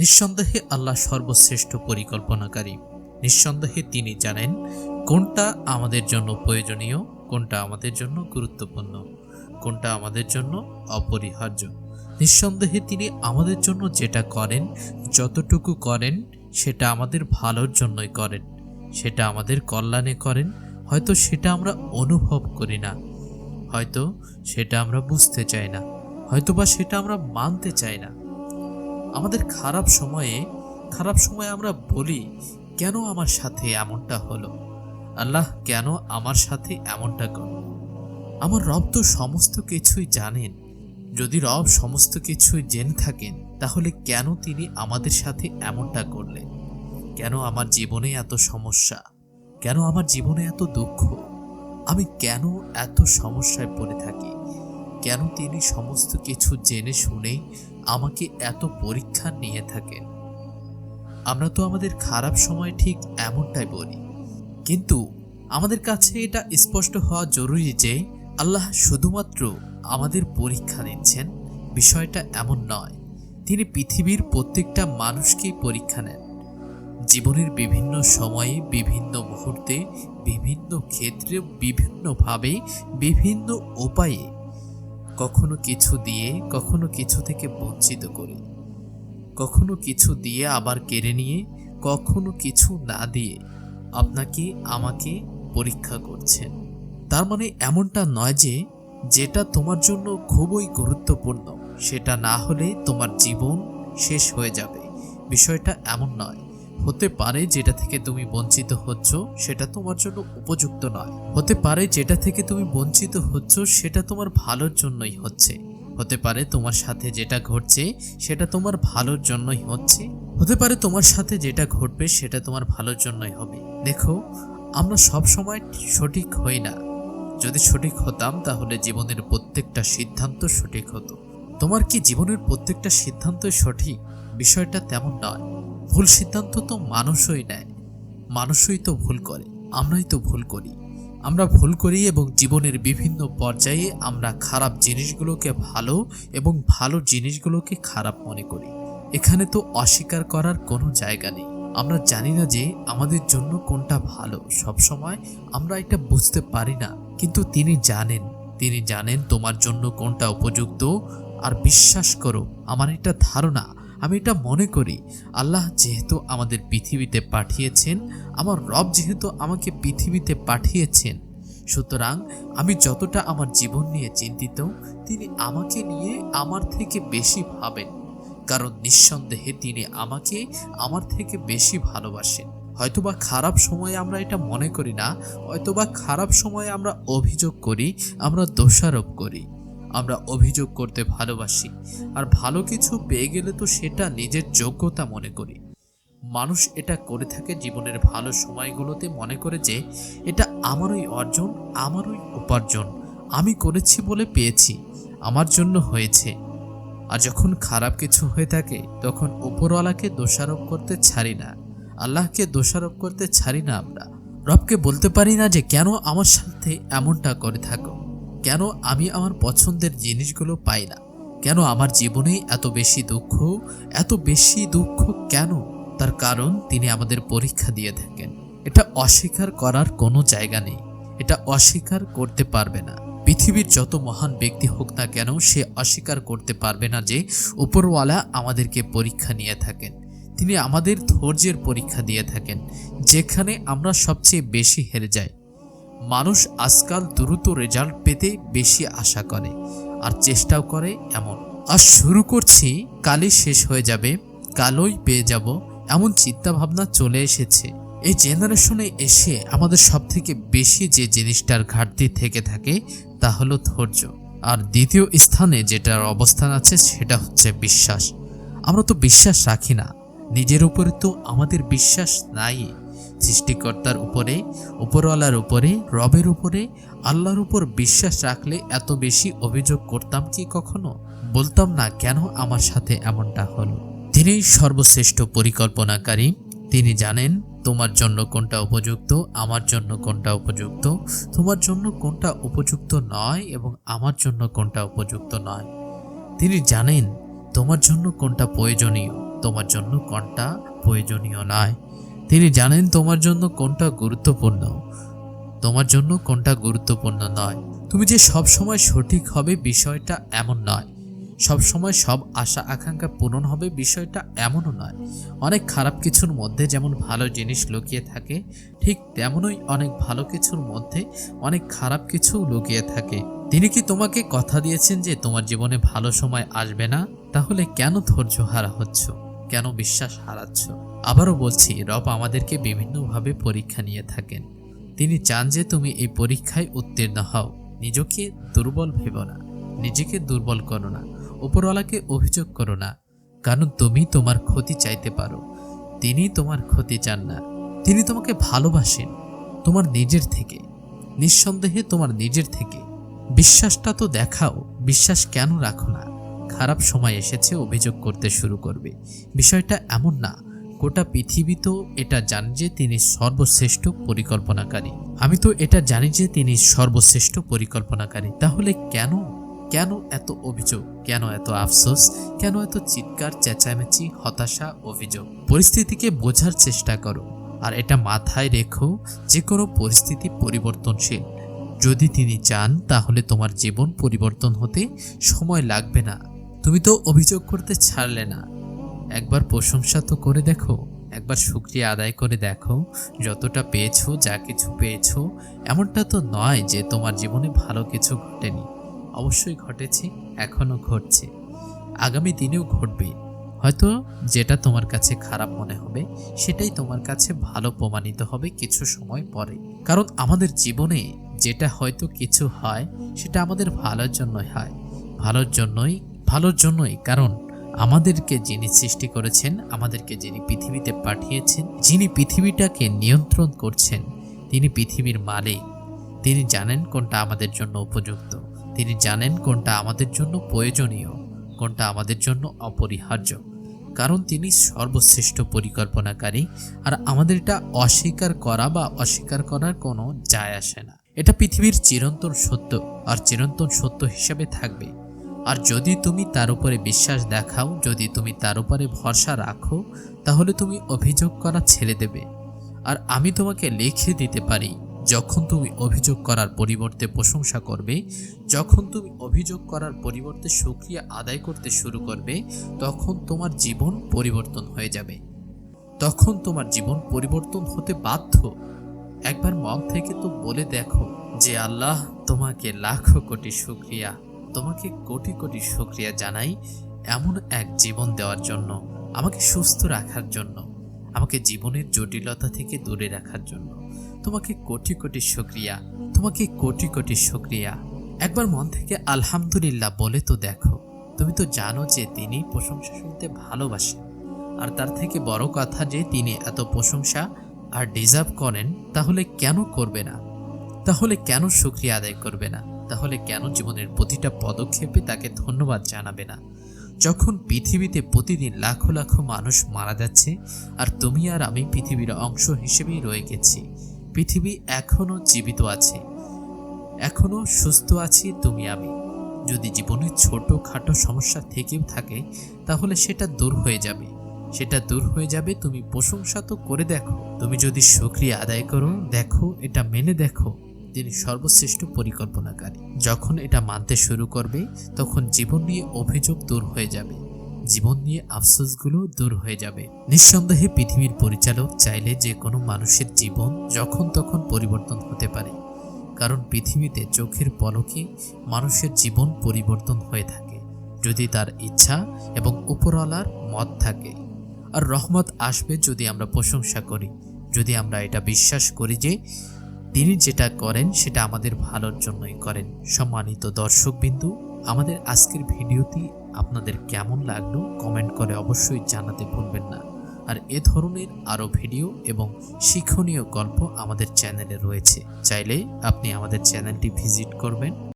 নিঃসন্দেহে আল্লাহ সর্বশ্রেষ্ঠ পরিকল্পনাকারী। নিঃসন্দেহে তিনি জানেন কোনটা আমাদের জন্য প্রয়োজনীয়, কোনটা আমাদের জন্য গুরুত্বপূর্ণ, কোনটা আমাদের জন্য অপরিহার্য। নিঃসন্দেহে তিনি আমাদের জন্য যেটা করেন, যতটুকু করেন, সেটা আমাদের ভালোর জন্যই করেন। সেটা আমাদের কল্যাণে করেন, হয়তো সেটা আমরা অনুভব করি না, হয়তো সেটা আমরা বুঝতে চাই না হয়তো বা সেটা আমরা মানতে চাই না। আমাদের খারাপ সময়ে খারাপ সময়ে আমরা বলি, কেন আমার সাথে এমনটা হলো? আল্লাহ, কেন আমার সাথে এমনটা করল? আমার রব তো সমস্ত কিছুই জানেন। যদি রব সমস্ত কিছুই জেনে থাকেন, তাহলে কেন তিনি আমাদের সাথে এমনটা করলেন? কেন আমার জীবনে এত সমস্যা? কেন আমার জীবনে এত দুঃখ? আমি কেন এত সমস্যায় পড়ে থাকি? কেন তিনি সমস্ত কিছু জেনে শুনেই আমাকে এত পরীক্ষা নিয়ে থাকেন। আমরা তো আমাদের খারাপ সময় ঠিক এমনটাই বলি। কিন্তু আমাদের কাছে এটা স্পষ্ট হওয়া জরুরি যে, আল্লাহ শুধুমাত্র আমাদের পরীক্ষা নিচ্ছেন, বিষয়টা এমন নয়। তিনি পৃথিবীর প্রত্যেকটা মানুষকেই পরীক্ষা নেন। জীবনের বিভিন্ন সময়ে, বিভিন্ন মুহূর্তে, বিভিন্ন ক্ষেত্রে বিভিন্নভাবে বিভিন্ন উপায়ে কখনো কিছু দিয়ে, কখনো কিছু থেকে বঞ্চিত করে। কখনো কিছু দিয়ে আবার কেড়ে নিয়ে, কখনো কিছু না দিয়ে আপনাকে, আমাকে পরীক্ষা করছেন তার মানে এমনটা নয় যে, যেটা তোমার জন্য খুবই গুরুত্বপূর্ণ, সেটা না হলে তোমার জীবন শেষ হয়ে যাবে। বিষয়টা এমন নয়। হতে পারে যেটা থেকে তুমি বঞ্চিত হচ্ছ, সেটা তোমার জন্য উপযুক্ত নয়। হতে পারে যেটা থেকে তুমি বঞ্চিত হচ্ছ, সেটা তোমার ভালোর জন্যই হচ্ছে। হতে পারে তোমার সাথে যেটা ঘটছে, সেটা তোমার ভালোর জন্যই হচ্ছে। হতে পারে তোমার সাথে যেটা ঘটবে, সেটা তোমার ভালোর জন্যই হবে। দেখো, আমরা সব সময় সঠিক হই না। যদি সঠিক হতাম, তাহলে জীবনের প্রত্যেকটা সিদ্ধান্ত সঠিক হতো। তোমার কি জীবনের প্রত্যেকটা সিদ্ধান্তই সঠিক? বিষয়টা তেমন নয়। ভুল সিদ্ধান্ত তো মানুষই নেয়। মানুষই তো ভুল করে, আমরাই তো ভুল করি। আমরা ভুল করি এবং জীবনের বিভিন্ন পর্যায়ে আমরা খারাপ জিনিসগুলোকে ভালো এবং ভালো জিনিসগুলোকে খারাপ মনে করি। এখানে তো অস্বীকার করার কোনো জায়গা নেই। আমরা জানি না যে আমাদের জন্য কোনটা ভালো। সব সময় আমরা এটা বুঝতে পারি না, কিন্তু তিনি জানেন। তিনি জানেন তোমার জন্য কোনটা উপযুক্ত। আর বিশ্বাস করো, আমার এটা ধারণা আমি এটা মনে করি, আল্লাহ যেহেতু আমাদের পৃথিবীতে পাঠিয়েছেন, আমার রব যেহেতু আমাকে পৃথিবীতে পাঠিয়েছেন, সুতরাং আমি যতটা আমার জীবন নিয়ে চিন্তিত, তিনি আমাকে নিয়ে আমার থেকে বেশি ভাবেন, কারণ নিঃসন্দেহে তিনি আমাকে আমার থেকে বেশি ভালোবাসেন। হয়তোবা খারাপ সময়ে আমরা এটা মনে করি না, হয়তোবা খারাপ সময়ে আমরা অভিযোগ করি, আমরা দোষারোপ করি। আমরা অভিযোগ করতে ভালোবাসি। আর ভালো কিছু পেয়ে গেলে তো সেটা নিজের যোগ্যতা মনে করি। মানুষ এটা করে থাকে জীবনের ভালো সময়গুলোতে মনে করে যে, এটা আমারই অর্জন, আমারই উপার্জন। আমি করেছি বলে পেয়েছি, আমার জন্য হয়েছে। আর যখন খারাপ কিছু হয়ে থাকে, তখন উপরওয়ালাকে দোষারোপ করতে ছাড়ি না। আল্লাহকে দোষারোপ করতে ছাড়ি না আমরা। রবকে বলতে পারি না যে, কেন আমার সাথে এমনটা করে থাকো? কেন আমি আমার পছন্দের জিনিসগুলো পাই না? কেন আমার জীবনে এত বেশি দুঃখ? এত বেশি দুঃখ কেন? তার কারণ তিনি আমাদের পরীক্ষা দিয়ে থাকেন। এটা অস্বীকার করার কোনো জায়গা নেই। এটা অস্বীকার করতে পারবে না। পৃথিবীর যত মহান ব্যক্তি হোক না কেন, সে অস্বীকার করতে পারবে না যে উপরওয়ালা আমাদেরকে পরীক্ষা নিয়ে থাকেন। তিনি আমাদের ধৈর্যের পরীক্ষা দিয়ে থাকেন, যেখানে আমরা সবচেয়ে বেশি হেরে যাই। মানুষ আজকাল দ্রুত রেজাল্ট পেতে বেশি আশা করে, আর চেষ্টাও করে এমন। আর শুরু করছি, কালই শেষ হয়ে যাবে, কালই পেয়ে যাব, এমন চিন্তা ভাবনা চলে এসেছে। এই জেনারেশনে এসে আমাদের সব থেকে বেশি যে জিনিসটার ঘাটতি থেকে থাকে, তা হলো ধৈর্য। আর দ্বিতীয় স্থানে যেটার অবস্থান আছে, সেটা হচ্ছে বিশ্বাস। আমরা তো বিশ্বাস রাখি না। নিজের উপরে তো আমাদের বিশ্বাস নাই। সৃষ্টিকর্তার উপরে, উপরওয়ালার উপরে, রবের উপরে, আল্লাহর উপর বিশ্বাস রাখলে এত বেশি অভিযোগ করতাম কি কখনো? বলতাম না, কেন আমার সাথে এমনটা হলো? তিনি সর্বশ্রেষ্ঠ পরিকল্পনাকারী। তিনি জানেন, তোমার জন্য কোনটা উপযুক্ত, আমার জন্য কোনটা উপযুক্ত? তোমার জন্য কোনটা উপযুক্ত নয় এবং আমার জন্য কোনটা উপযুক্ত নয়? তিনি জানেন, তোমার জন্য কোনটা প্রয়োজনীয়, তোমার জন্য কোনটা প্রয়োজনীয় নয়। তিনি জানেন তোমার জন্য কোনটা গুরুত্বপূর্ণ। তোমার জন্য কোনটা গুরুত্বপূর্ণ নয়। তুমি যে সব সময় সঠিক হবে বিষয়টা এমন নয়। সব সময় সব আশা আকাঙ্ক্ষা পূরণ হবে বিষয়টা এমনও নয়। অনেক খারাপ কিছুর মধ্যে যেমন ভালো জিনিস লুকিয়ে থাকে, ঠিক তেমনই অনেক ভালো কিছুর মধ্যে অনেক খারাপ কিছু লুকিয়ে থাকে। তিনি কি তোমাকে কথা দিয়েছেন যে তোমার জীবনে ভালো সময় আসবে না? তাহলে কেন ধৈর্য হারা হচ্ছ? কেন বিশ্বাস হারাচ্ছ? আবারও বলছি, রব আমাদেরকে বিভিন্নভাবে পরীক্ষা নিয়ে থাকেন। তিনি চান যে তুমি এই পরীক্ষায় উত্তীর্ণ হও। নিজকে দুর্বল ভেবো না। নিজেকে দুর্বল করো না। উপরওয়ালাকে অভিযোগ করো না। কারণ তুমি তোমার ক্ষতি চাইতে পারো। তিনি তোমার ক্ষতি চান না। তিনি তোমাকে ভালোবাসেন তোমার নিজের থেকে। নিঃসন্দেহে তোমার নিজের থেকে। বিশ্বাসটা তো দেখাও। বিশ্বাস কেন রাখো না? খারাপ সময় এসেছে অভিযোগ করতে শুরু করবে। বিষয়টা এমন না, গোটা পৃথিবী তো এটা জানে যে তিনি সর্বশ্রেষ্ঠ পরিকল্পনাকারী। আমি তো এটা জানি যে তিনি সর্বশ্রেষ্ঠ পরিকল্পনাকারী। তাহলে কেন? কেন এত অভিযোগ? কেন এত আফসোস? কেন এত চিৎকার, চেঁচামেচি, হতাশা, অভিযোগ? পরিস্থিতিকে বোঝার চেষ্টা করো। আর এটা মাথায় রেখো যে কোনো পরিস্থিতি পরিবর্তনশীল। যদি তিনি চান, তাহলে তোমার জীবন পরিবর্তন হতে সময় লাগবে না। তুমি তো অভিযোগ করতে ছাড়লে না। একবার প্রশংসা তো করে দেখো, একবার শুক্রিয়া আদায় করে দেখো, যতটা পেয়েছ, যা কিছু পেয়েছ, এমনটা তো নয় যে তোমার জীবনে ভালো কিছু ঘটেনি। অবশ্যই ঘটেছে এখনও ঘটছে। আগামী দিনেও ঘটবে। হয়তো যেটা তোমার কাছে খারাপ মনে হবে, সেটাই তোমার কাছে ভালো প্রমাণিত হবে কিছু সময় পরে। কারণ আমাদের জীবনে যেটা হয়তো কিছু হয়, সেটা আমাদের ভালোর জন্যই হয়। ভালোর জন্যই ভালোর জন্যই, কারণ আমাদেরকে যিনি সৃষ্টি করেছেন, আমাদেরকে যিনি পৃথিবীতে পাঠিয়েছেন, যিনি পৃথিবীটাকে নিয়ন্ত্রণ করছেন, তিনি পৃথিবীর মালিক। তিনি জানেন কোনটা আমাদের জন্য উপযুক্ত। তিনি জানেন কোনটা আমাদের জন্য প্রয়োজনীয়, কোনটা আমাদের জন্য অপরিহার্য। কারণ তিনি সর্বশ্রেষ্ঠ পরিকল্পনাকারী, আর আমাদের এটা অস্বীকার করা বা অস্বীকার করার কোনো যায় আসে না। এটা পৃথিবীর চিরন্তন সত্য, আর চিরন্তন সত্য হিসেবে থাকবে। আর যদি তুমি তার উপরে বিশ্বাস দেখাও, যদি তুমি তার উপরে ভরসা রাখো, তাহলে তুমি অভিযোগ করা ছেড়ে দেবে। আর আমি তোমাকে লিখে দিতে পারি, যখন তুমি অভিযোগ করার পরিবর্তে প্রশংসা করবে, যখন তুমি অভিযোগ করার পরিবর্তে সুক্রিয়া আদায় করতে শুরু করবে, তখন তোমার জীবন পরিবর্তন হয়ে যাবে। তখন তোমার জীবন পরিবর্তন হতে বাধ্য। একবার মন থেকে তো বলে দেখো যে আল্লাহ তোমাকে লাখো কোটি শুক্রিয়া তোমাকে কোটি কোটি শুক্রিয়া জানাই এমন এক জীবন দেওয়ার জন্য, আমাকে সুস্থ রাখার জন্য, আমাকে জীবনের জটিলতা থেকে দূরে রাখার জন্য। তোমাকে কোটি কোটি শুক্রিয়া, তোমাকে কোটি কোটি শুক্রিয়া। একবার মন থেকে আলহামদুলিল্লাহ বলে তো দেখো, তুমি তো জানো যে তিনি প্রশংসা শুনতে ভালোবাসেন আর তার থেকে বড় কথা যে তিনি এত প্রশংসা আর ডিজার্ভ করেন, তাহলে কেন করবে না? তাহলে কেন শুক্রিয়া আদায় করবে না? তাহলে কেন জীবনের প্রতিটা পদক্ষেপে তাকে ধন্যবাদ জানাবে না? যখন পৃথিবীতে প্রতিদিন লাখো লাখো মানুষ মারা যাচ্ছে, আর তুমি আর আমি পৃথিবীর অংশ হিসেবেই রয়ে গেছি। পৃথিবী এখনও জীবিত আছে। এখনও সুস্থ আছি তুমি আমি। যদি জীবনে ছোট খাটো সমস্যা থেকেও থাকে, তাহলে সেটা দূর হয়ে যাবে। সেটা দূর হয়ে যাবে তুমি প্রশংসা তো করে দেখো। তুমি যদি সুক্রিয়া আদায় করো, দেখো, এটা মেনে দেখো। তিনি সর্বশ্রেষ্ঠ পরিকল্পনাকারী। যখন এটা মানতে শুরু করবে, তখন জীবন নিয়ে অভিযোগ দূর হয়ে যাবে। জীবন নিয়ে আফসোসগুলো দূর হয়ে যাবে। নিঃসন্দেহে পৃথিবীর পরিচালক চাইলে যে কোনো মানুষের জীবন যখন তখন পরিবর্তন হতে পারে। কারণ পৃথিবীতে চোখের পলকে মানুষের জীবন পরিবর্তন হয়ে থাকে, যদি তার ইচ্ছা এবং উপরওয়ালার মত থাকে। আর রহমত আসবে যদি আমরা প্রশংসা করি, যদি আমরা এটা বিশ্বাস করি যে তিনি যেটা করেন, সেটা আমাদের ভালোর জন্যই করেন। সম্মানিত দর্শকবিন্দু, আমাদের আজকের ভিডিওটি আপনাদের কেমন লাগল কমেন্ট করে অবশ্যই জানাতে ভুলবেন না। আর এ ধরনের আরও ভিডিও এবং শিক্ষণীয় গল্প আমাদের চ্যানেলে রয়েছে। চাইলে আপনি আমাদের চ্যানেলটি ভিজিট করবেন।